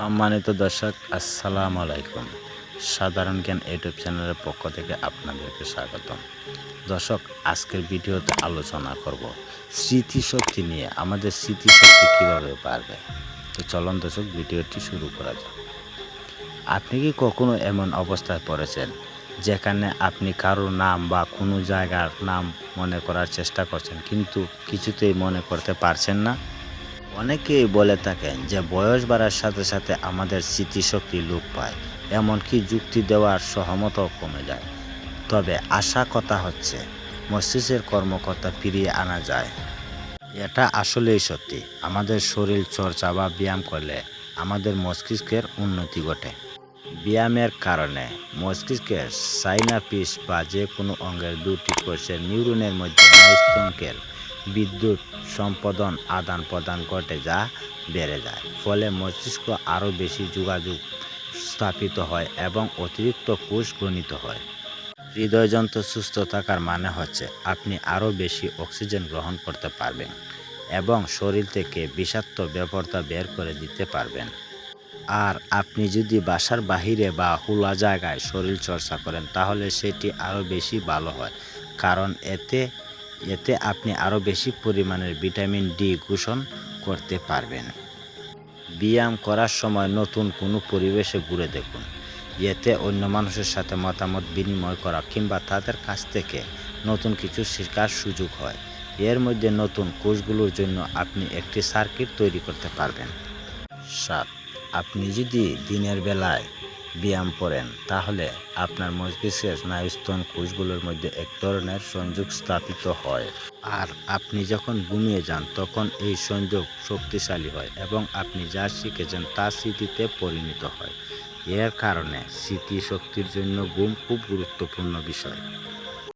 সম্মানিত দর্শক, আসসালামু আলাইকুম। সাধারণ জ্ঞান ইউটিউব চ্যানেলের পক্ষ থেকে আপনাদেরকে স্বাগতম। দর্শক, আজকের ভিডিওতে আলোচনা করব স্মৃতিশক্তি নিয়ে, আমাদের স্মৃতিশক্তি কীভাবে বাড়বে? তো চলন দর্শক, ভিডিওটি শুরু করা যাক। আপনি কি কখনো এমন অবস্থায় পড়েছেন যেখানে আপনি কারোর নাম বা কোনো জায়গার নাম মনে করার চেষ্টা করছেন, কিন্তু কিছুতেই মনে করতে পারছেন না? অনেকেই বলে থাকেন যে বয়স বাড়ার সাথে সাথে আমাদের স্মৃতিশক্তি লোপ পায়, এমনকি যুক্তি দেওয়ার সহমতও কমে যায়। তবে আশা কথা হচ্ছে, মস্তিষ্কের কর্মকর্তা ফিরিয়ে আনা যায়। এটা আসলেই সত্যি। আমাদের শরীর, চর্চা বা ব্যায়াম করলে আমাদের মস্তিষ্কের উন্নতি ঘটে। ব্যায়ামের কারণে মস্তিষ্কের সাইনাপিস বা যে কোনো অঙ্গের দুটি কোষের নিউরনের মধ্যে নাইস্তঙ্কের বিদ্যুৎ সম্পাদন আদান প্রদান ঘটে যা বেড়ে যায়। ফলে মস্তিষ্ক আরও বেশি যোগাযোগ স্থাপিত হয় এবং অতিরিক্ত কোষ গণিত হয়। হৃদয়যন্ত্র সুস্থ থাকার মানে হচ্ছে আপনি আরও বেশি অক্সিজেন গ্রহণ করতে পারবেন এবং শরীর থেকে বিষাক্ত ব্যাপারটা বের করে দিতে পারবেন। আর আপনি যদি বাসার বাহিরে বা হুলা জায়গায় শরীর চর্চা করেন তাহলে সেটি আরও বেশি ভালো হয়, কারণ এতে এতে আপনি আরও বেশি পরিমাণের ভিটামিন ডি শোষণ করতে পারবেন। ব্যায়াম করার সময় নতুন কোনো পরিবেশে ঘুরে দেখুন। এতে অন্য মানুষের সাথে মতামত বিনিময় করা কিংবা তাদের কাছ থেকে নতুন কিছু শেখার সুযোগ হয়। এর মধ্যে নতুন কোষগুলোর জন্য আপনি একটি সার্কিট তৈরি করতে পারবেন। সাত, আপনি যদি দিনের বেলায় ব্যায়াম করেন, তাহলে আপনার মস্তিষ্কের স্নায়ুস্তন কোষগুলোর মধ্যে এক ধরনের সংযোগ স্থাপিত হয়। আর আপনি যখন ঘুমিয়ে যান, তখন এই সংযোগ শক্তিশালী হয় এবং আপনি যা শিখেছেন তা স্মৃতিতে পরিণত হয়। এর কারণে স্মৃতিশক্তির জন্য ঘুম খুব গুরুত্বপূর্ণ বিষয়।